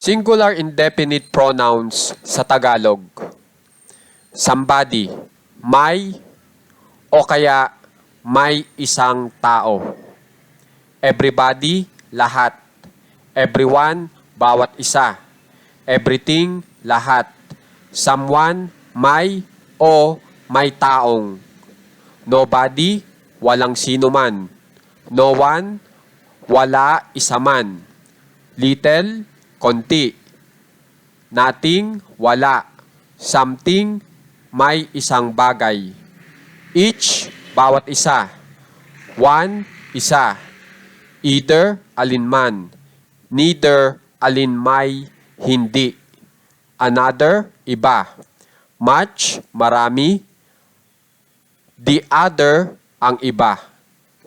Singular indefinite pronouns sa Tagalog. Somebody, may o kaya may isang tao. Everybody, lahat. Everyone, bawat isa. Everything, lahat. Someone, may o may taong. Nobody, walang sino man. No one, wala isa man. Little, konti. Nothing, wala. Something, may isang bagay. Each, bawat isa. One, isa. Either, alinman. Neither, alinmay, hindi. Another, iba. Much, marami. The other, ang iba.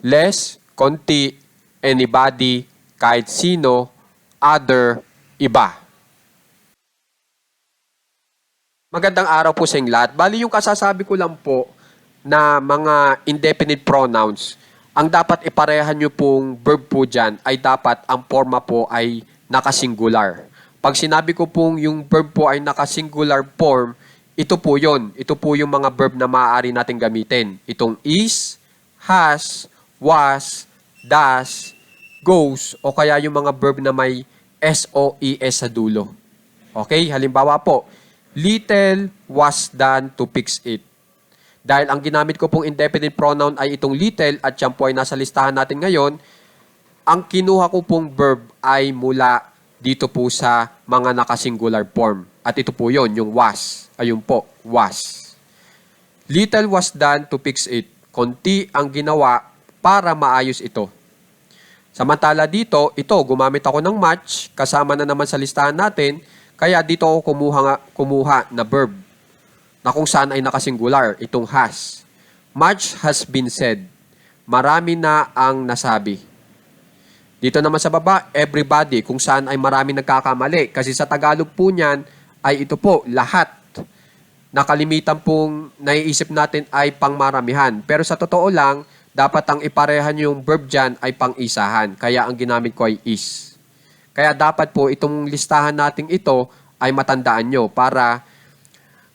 Less, konti. Anybody, kahit sino. Other, iba. Magandang araw po sa inyong lahat. Bali yung kasasabi ko lang po na mga indefinite pronouns, ang dapat iparehan nyo pong verb po dyan ay dapat ang forma po ay nakasingular. Pag sinabi ko pong yung verb po ay nakasingular form, ito po yon. Ito po yung mga verb na maaari natin gamitin. Itong is, has, was, does, goes, o kaya yung mga verb na may S-O-E-S sa dulo. Okay? Halimbawa po, little was done to fix it. Dahil ang ginamit ko pong indefinite pronoun ay itong little at yan po ay nasa listahan natin ngayon, ang kinuha ko pong verb ay mula dito po sa mga nakasingular form. At ito po yon yung was. Ayun po, was. Little was done to fix it. Konti ang ginawa para maayos ito. Samantala dito, ito, gumamit ako ng match, kasama na naman sa listahan natin, kaya dito ako kumuha, nga- kumuha na verb na kung saan ay nakasingular, itong has. Much has been said. Marami na ang nasabi. Dito naman sa baba, everybody, kung saan ay marami nagkakamali. Kasi sa Tagalog po niyan, ay ito po, lahat. Nakalimitan pong naiisip natin ay pangmaramihan. Pero sa totoo lang, dapat ang iparehan yung verb dyan ay pang-isahan. Kaya ang ginamit ko ay is. Kaya dapat po itong listahan nating ito ay matandaan nyo para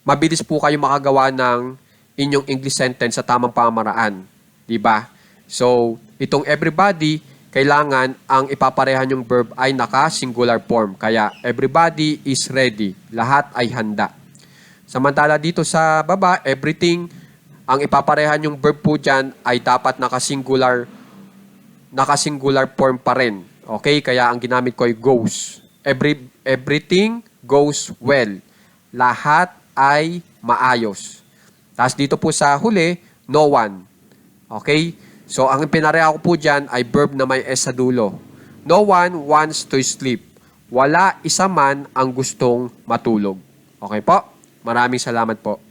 mabilis po kayo makagawa ng inyong English sentence sa tamang pamamaraan. Di ba? So, itong everybody, kailangan ang ipaparehan yung verb ay naka-singular form. Kaya, everybody is ready. Lahat ay handa. Samantala dito sa baba, everything, ang ipaparehan yung verb po dyan ay dapat naka-singular naka-singular form pa rin. Okay? Kaya ang ginamit ko ay goes. Every, everything goes well. Lahat ay maayos. Tapos dito po sa huli, no one. Okay? So, ang pinareha ko po dyan ay verb na may S sa dulo. No one wants to sleep. Wala isa man ang gustong matulog. Okay po? Maraming salamat po.